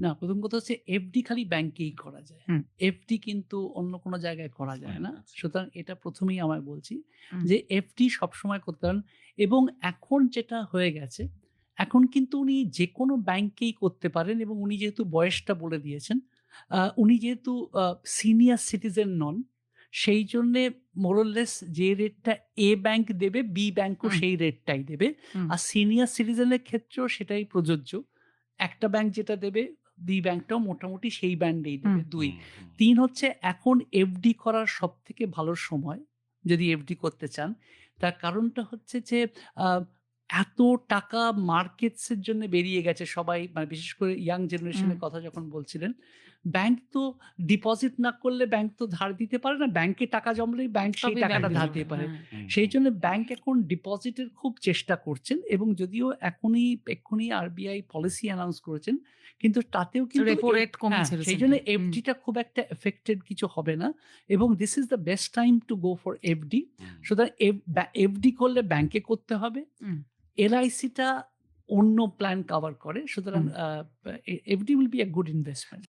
না প্রথম কথা হচ্ছে এফডি খালি ব্যাংকেই করা যায়। এফডি কিন্তু অন্য কোনো জায়গায় করা যায় না। আচ্ছা। সুতরাং এটা প্রথমেই আমায় বলছি যে এফডি সবসময় করতে পারেন এবং এখন যেটা হয়ে গেছে এখন কিন্তু উনি যে কোনো ব্যাংকেই করতে পারেন এবং উনি যেহেতু বয়সটা বলে দিয়েছেন উনি যেহেতু সিনিয়র সিটিজেন নন সেই জন্যে মোরলেস যে রেটটা এ ব্যাংক দেবে বি ব্যাংকও সেই রেটটাই দেবে। আর সিনিয়র সিটিজেনের ক্ষেত্রেও সেটাই প্রযোজ্য। একটা ব্যাংক যেটা দেবে বি ব্যাংকটাও মোটামুটি সেই ব্যান্ডেই দেবে দুই। তিন হচ্ছে এখন এফডি করার সব থেকে ভালো সময় যদি এফডি করতে চান তার কারণটা হচ্ছে যে আহ, এত টাকা মার্কেটসের জন্য বেরিয়ে গেছে সবাই মানে বিশেষ করে ইয়াং জেনারেশনের। কথা যখন বলছিলেন ব্যাংক তো ডিপোজিট না করলে ব্যাংক তো ধার দিতে পারে না ব্যাংকে টাকা জমলেই ব্যাংক সেই টাকাটা ধার দিতে পারে হ্যাঁ। সেই জন্য ব্যাংক এখন ডিপোজিটের খুব চেষ্টা করছেন এবং যদিও এখনই এক্ষুনি আরবিআই পলিসি অ্যানাউন্স করেছেন কিন্তু তাতেও কিন্তু রেপো রেট কমেছে হ্যাঁ, সেই জন্য। এফডিটা খুব একটা এফেক্টেড কিছু হবে না এবং this is the best time to go for FD. সুতরাং এফডি করলে ব্যাংকে করতে হবে হুম। এলআইসিটা অন্য প্ল্যান কভার করে সুতরাং every will be a good investment